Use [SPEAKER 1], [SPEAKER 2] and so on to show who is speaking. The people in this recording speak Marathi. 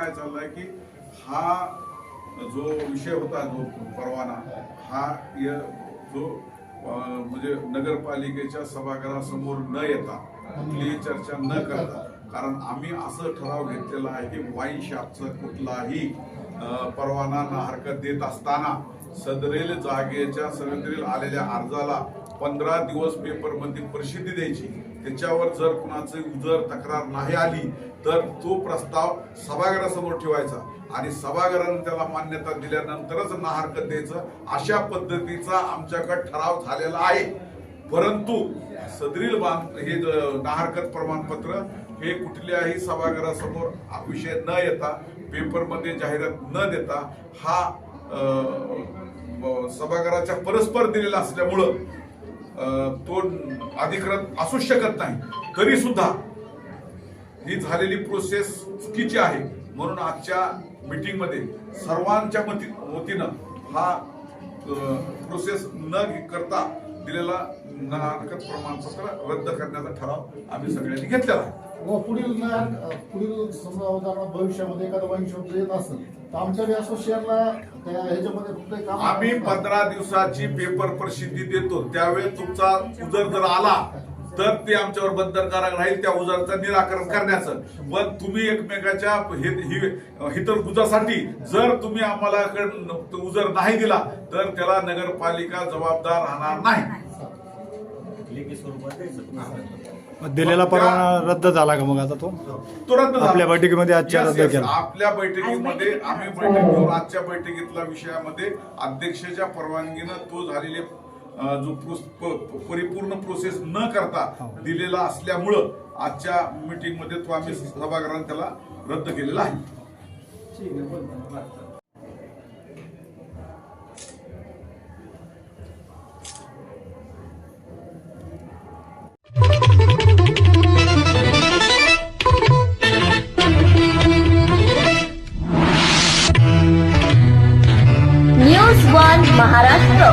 [SPEAKER 1] काय चाललंय की हा जो विषय होता जो परवाना हा जो म्हणजे नगरपालिकेच्या सभागृहासमोर न येता कुठलीही चर्चा न करता कारण आम्ही असं ठराव घेतलेला आहे की वाईन शॉपचा कुठलाही अं, परवाना हरकत देत असताना सदरेल जागेच्या सदरेल आलेल्या अर्जाला पंधरा दिवस पेपरमध्ये प्रसिद्धी द्यायची. त्याच्यावर जर कुणाचं उजर तक्रार नाही आली तर तो प्रस्ताव सभागृहासमोर ठेवायचा. आणि सभागृहानं त्याला मान्यता दिल्यानंतरच ना हरकत द्यायचं अशा पद्धतीचा आमच्याकडे ठराव झालेला आहे. परंतु सदरील बांध हे ज- नाहरकत प्रमाणपत्र हे कुठल्याही सभागृहासमोर विषय न येता पेपरमध्ये जाहिरात न देता हा सभागृहाच्या परस्पर दिलेला असल्यामुळं तो अधिकृत असूच शकत नाही. तरी सुद्धा ही झालेली प्रोसेस चुकीची आहे. म्हणून आजच्या मीटिंगमध्ये सर्वांच्या मती वतीनं हा प्रोसेस न करता दिलेला नाहरकत प्रमाणपत्र रद्द करण्याचा ठराव आम्ही सगळ्यांनी घेतलेला आहे.
[SPEAKER 2] व पुढील ना- पुढील समजा उदाहरणार्थ भविष्यामध्ये एखादा वाईन शॉप येत असेल तर आमच्या असोसिएशनला ह्याच्यामध्ये कुठलंही काम
[SPEAKER 1] आम्ही पंधरा दिवसाची पेपर प्रसिद्धी देतो. त्यावेळी तुमचा उजर जर आला तर ते आमच्यावर बंधनकारक राहील त्या उजरचं निराकरण करण्याचं पण तुम्ही एकमेकाच्या हित- हि- हितगुजासाठी जर तुम्ही आम्हाला कडं उजर नाही दिला तर त्याला नगरपालिका जबाबदार राहणार नाही
[SPEAKER 3] लेखी स्वरूपात द्यायचं
[SPEAKER 4] मग दिलेला परवाना रद्द झाला का मग आता तो
[SPEAKER 1] तो रद्द.
[SPEAKER 4] आपल्या बैठकीमध्ये आजच्या रद्द. केला.
[SPEAKER 1] आपल्या बैठकीमध्ये आम्ही बैठक घेऊन आजच्या बैठकीतल्या विषयामध्ये अध्यक्षाच्या परवानगीनं तो झालेले जो परिपूर्ण प्रोसेस न करता हो. दिलेला असल्यामुळं आजच्या मिटिंगमध्ये तो आम्ही सभागृहाने त्याला रद्द केलेला आहे.
[SPEAKER 3] महाराष्ट्र